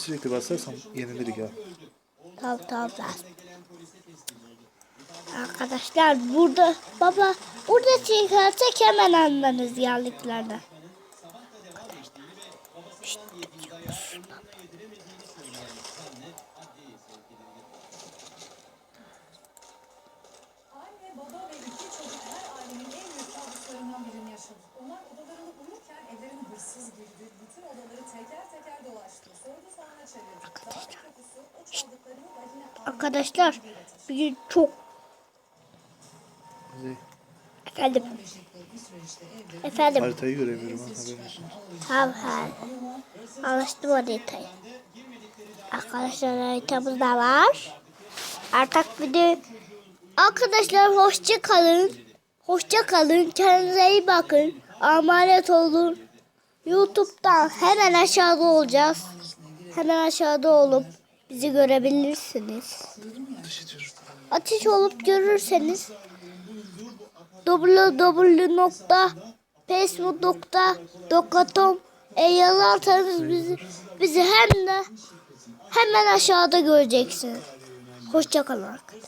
sürekli basarsam yenilirik ya. Tamam tamam lazım. Arkadaşlar burada baba burada çıkarsak hemen anlarız yanlıklarını. Arkadaşlar. Şşt, duyuyor musun? Anne, baba ve iki çocuk her ailenin en büyük kabuslarından birini yaşadı. Onlar odalarında da yine Arkadaşlar bir çok Kuzey, efendim efendim Haritayı göremiyorum tamam anlaştım o detayı. Arkadaşlar haritamız da var. Artık de arkadaşlar hoşça kalın. Hoşça kalın. Kendinize iyi bakın. Emanet olun. YouTube'dan hemen aşağıda olacağız. Hemen aşağıda olup bizi görebilirsiniz. Ateş olup görürseniz www.facebook.com e yazarsanız bizi, bizi hem de hemen aşağıda göreceksiniz. Hoşçakalın arkadaşlar.